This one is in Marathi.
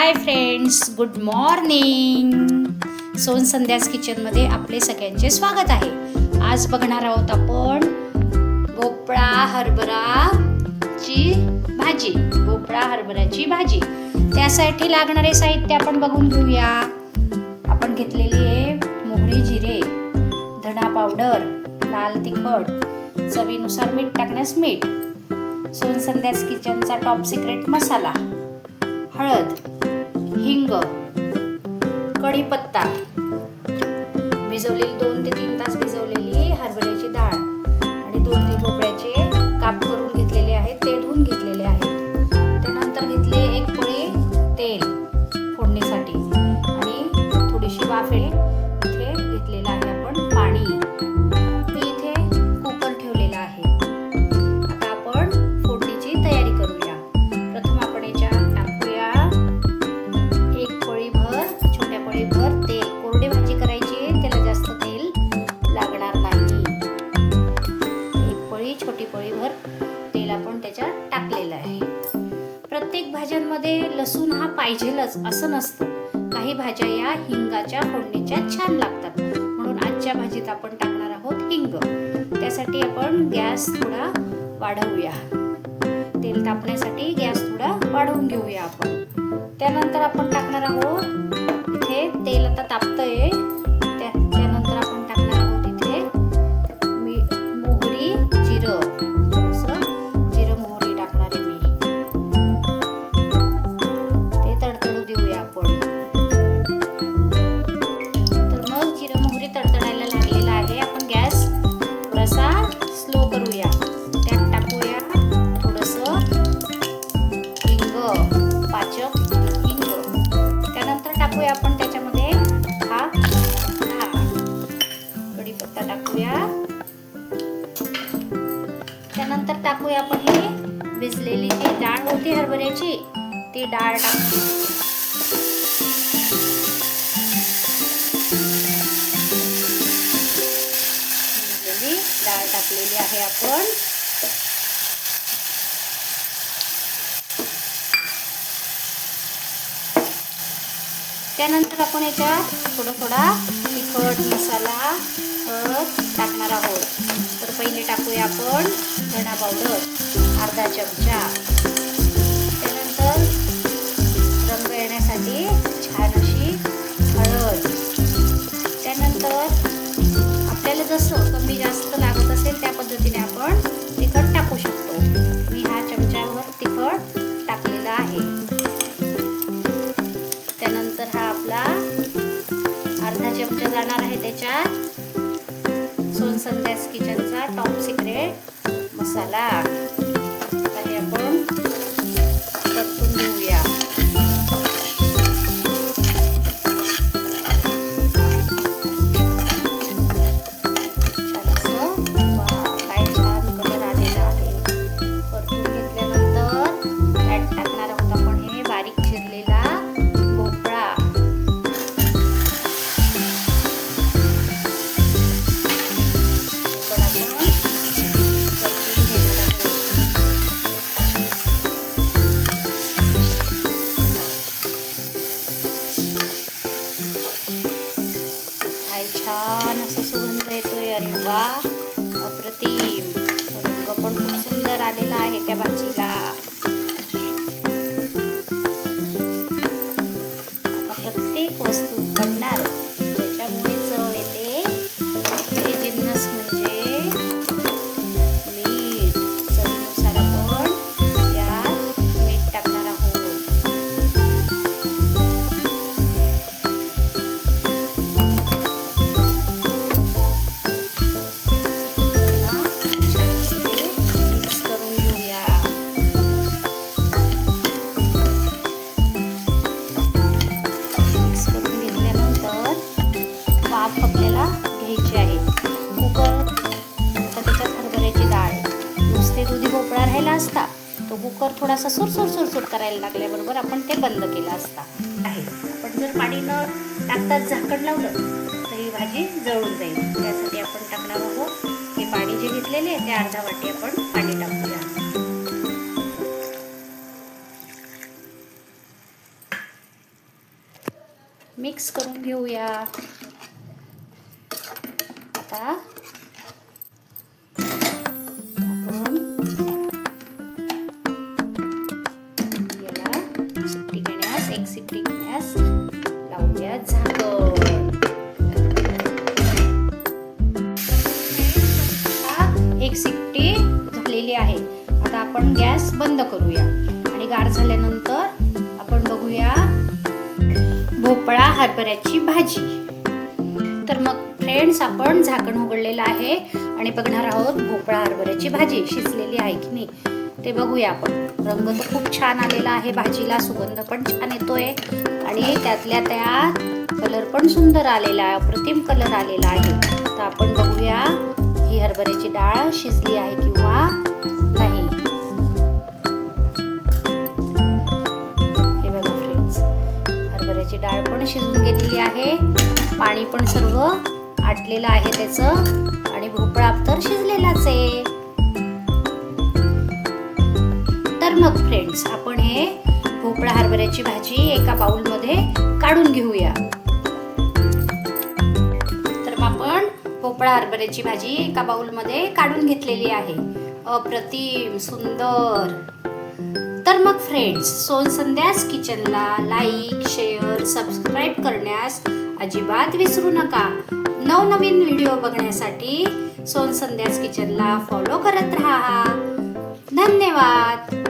हाय फ्रेंड्स गुड मॉर्निंग सोन संध्यास किचनमध्ये आपले सगळ्यांचे स्वागत आहे. आज बघणार आहोत आपण भोपळा हरभराची भाजी. भोपळा हरभऱ्याची भाजी. त्यासाठी लागणारे साहित्य आपण बघून घेऊया. आपण घेतलेली आहे मोहरी जिरे धणा पावडर लाल तिखट चवीनुसार मीठ टाकण्यास मीठ सोन संध्यास किचनचा टॉप सिक्रेट मसाला हळद हिंग कढीपत्ता. भिजवलेली दोन ते तीन तास भिजवले पाहिजेलच असं नसतं. काही भाज्या या हिंगाच्या फोडणीच्या छान लागतात. म्हणून आजच्या भाजीत आपण टाकणार आहोत हिंग. त्यासाठी आपण गॅस थोडा वाढवूया. तेल तापण्यासाठी गॅस थोडा वाढवून घेऊया आपण. त्यानंतर आपण टाकणार आहोत इथे तेल आता तापतंय. डाळ होती हरभऱ्याची ती डाळ टाकते. डाळ टाकलेली आहे आपण. त्यानंतर आपण याच्यात थोडं थोडा तिखट मसाला हळद टाकणार आहोत. तर पहिले टाकूया आपण धणा पावडर अर्धा चमचा. छान अशी हळद. त्यानंतर आपल्याला जसं कमी जास्त लागत असेल त्या पद्धतीने आपण तिखट टाकू शकतो. मी हा चमच्यावर तिखट टाकलेला आहे. त्यानंतर हा आपला अर्धा चमचा जाणार आहे त्याच्यात सोनसंध्यास किचनचा टॉप सिक्रेट मसाला. काही आपण पण खूप सुंदर आलेला आहे त्या भाजीला कुकर थोडासा सुरसुर सुरसुर करायला लागल्याबरोबर आपण ते बंद केला असता. आहे. पण जर पाणी न टाकताच झाकण लावलं तर ही भाजी जळून जाईल. त्यासाठी आपण टाकणार आहोत हे पाणी जे घेतलेले आहे ते अर्धा वाटी आपण पाणी टाकूया. मिक्स करून घेऊया. आता आपण गॅस बंद करूया. आणि गार झाल्यानंतर आपण बघूया भोपळा हरभऱ्याची भाजी. तर मग फ्रेंड्स आपण झाकण उघडलेलं आहे आणि बघणार आहोत भोपळा हरभऱ्याची भाजी शिजलेली आहे की नाही. ते बघूया आपण. रंग तर खूप छान आलेला आहे. भाजीला सुगंध पण छान येतोय. आणि त्यातल्या त्यात कलर पण सुंदर आलेला आहे. अप्रतिम कलर आलेला आहे. तर आपण बघूया ही हरभऱ्याची डाळ शिजली आहे किंवा शिजून घेतली आहे. पाणी पण सर्व आटलेलं आहे त्याचं. आणि भोपळा तर शिजलेलाच आहे. तर मग फ्रेंड्स आपण हे भोपळा हरभऱ्याची भाजी एका बाउलमध्ये काढून घेऊया. तर मग आपण भोपळा हरभऱ्याची भाजी एका बाउलमध्ये काढून घेतलेली आहे. अप्रतिम सुंदर. फ्रेंड्स सोन संध्यास किचनला लाईक शेअर सबस्क्राईब करण्यास अजिबात विसरू नका. नवनवीन व्हिडिओ बघण्यासाठी सोन संध्यास किचनला फॉलो करत राहा. धन्यवाद.